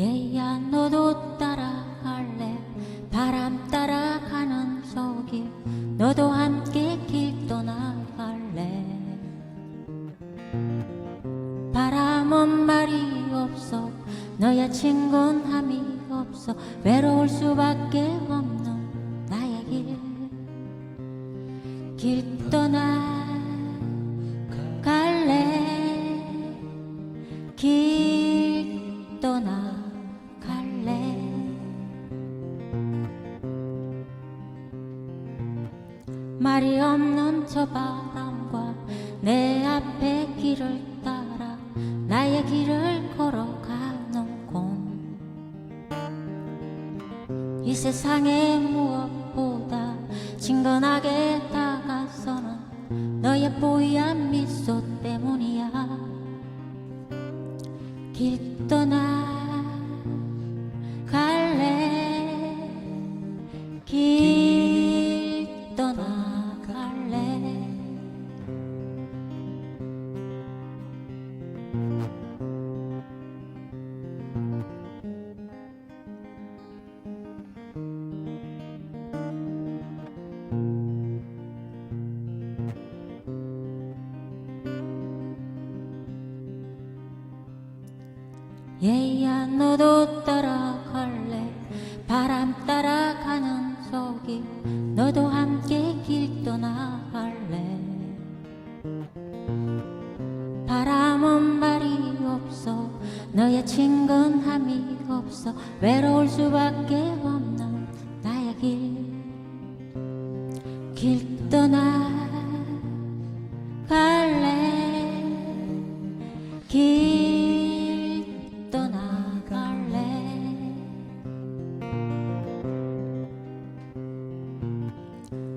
얘야 너도 따라갈래? 바람 따라가는 속길 너도 함께 길 떠나갈래? 바람은 말이 없어. 너의 친구는 함이 없어. 외로울 수밖에 없는 말이 없는 저 바람과 내 앞에 길을 따라 나의 길을 걸어가는군 이 세상에 무엇보다 친근하게 다가서는 너의 뽀얀 미소 때문이야. 길 얘야 너도 따라갈래? 바람 따라가는 속길 너도 함께 길 떠나갈래? 바람은 말이 없어. 너의 친근함이 없어. 외로울 수밖에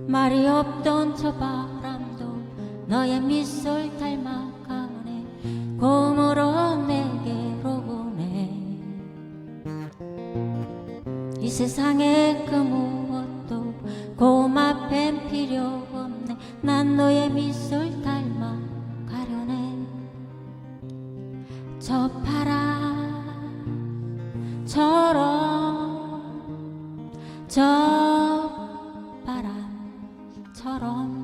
말이 없던 저 바람도 너의 미소를 닮아가네. 곰으로 내게로 오네. 이 세상에 그 무엇도 곰 앞엔 필요 없네. 난 너의 미소를 닮아 것처럼